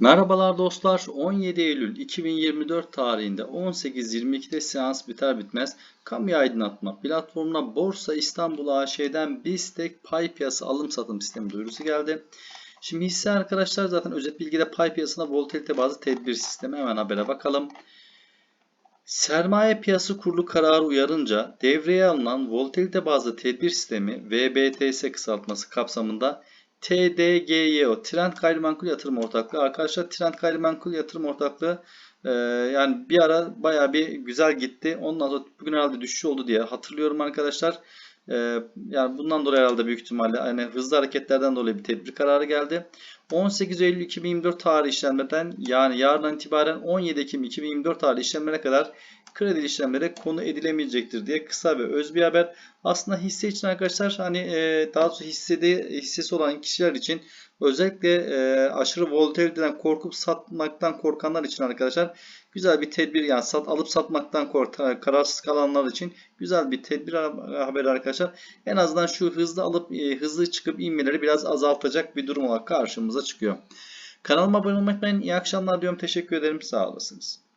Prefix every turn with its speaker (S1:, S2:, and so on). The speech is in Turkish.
S1: Merhabalar dostlar. 17 Eylül 2024 tarihinde 18.22'de seans biter bitmez kamu aydınlatma platformuna Borsa İstanbul AŞ'den BISTEK pay piyasa alım satım sistemi duyurusu geldi. Şimdi hisse arkadaşlar zaten özet bilgide pay piyasasına volatilite bazı tedbir sistemi hemen habere bakalım. Sermaye Piyasası Kurulu kararı uyarınca devreye alınan volatilite bazlı tedbir sistemi VBTS kısaltması kapsamında TDGYO Trend Gayrimenkul Yatırım Ortaklığı arkadaşlar Trend Gayrimenkul Yatırım Ortaklığı e, yani bir ara baya bir güzel gitti. Ondan sonra bugün herhalde düşüş oldu diye hatırlıyorum arkadaşlar. E, yani bundan dolayı herhalde büyük ihtimalle yani hızlı hareketlerden dolayı bir tedbir kararı geldi. 18 Eylül 2024 tarih işlemlerden yani yarından itibaren 17 Ekim 2024 tarih işlemlerine kadar kredi işlemlere konu edilemeyecektir diye kısa ve öz bir haber. Aslında hisse için arkadaşlar hani e, daha doğrusu hissede, hissesi olan kişiler için özellikle e, aşırı volatiliteden korkup satmaktan korkanlar için arkadaşlar güzel bir tedbir yani sat, alıp satmaktan kork, kararsız kalanlar için güzel bir tedbir haberi arkadaşlar. En azından şu hızlı alıp e, hızlı çıkıp inmeleri biraz azaltacak bir durum olarak karşımıza çıkıyor. Kanalıma abone olmayı unutmayın. İyi akşamlar diyorum. Teşekkür ederim. Sağ olasınız.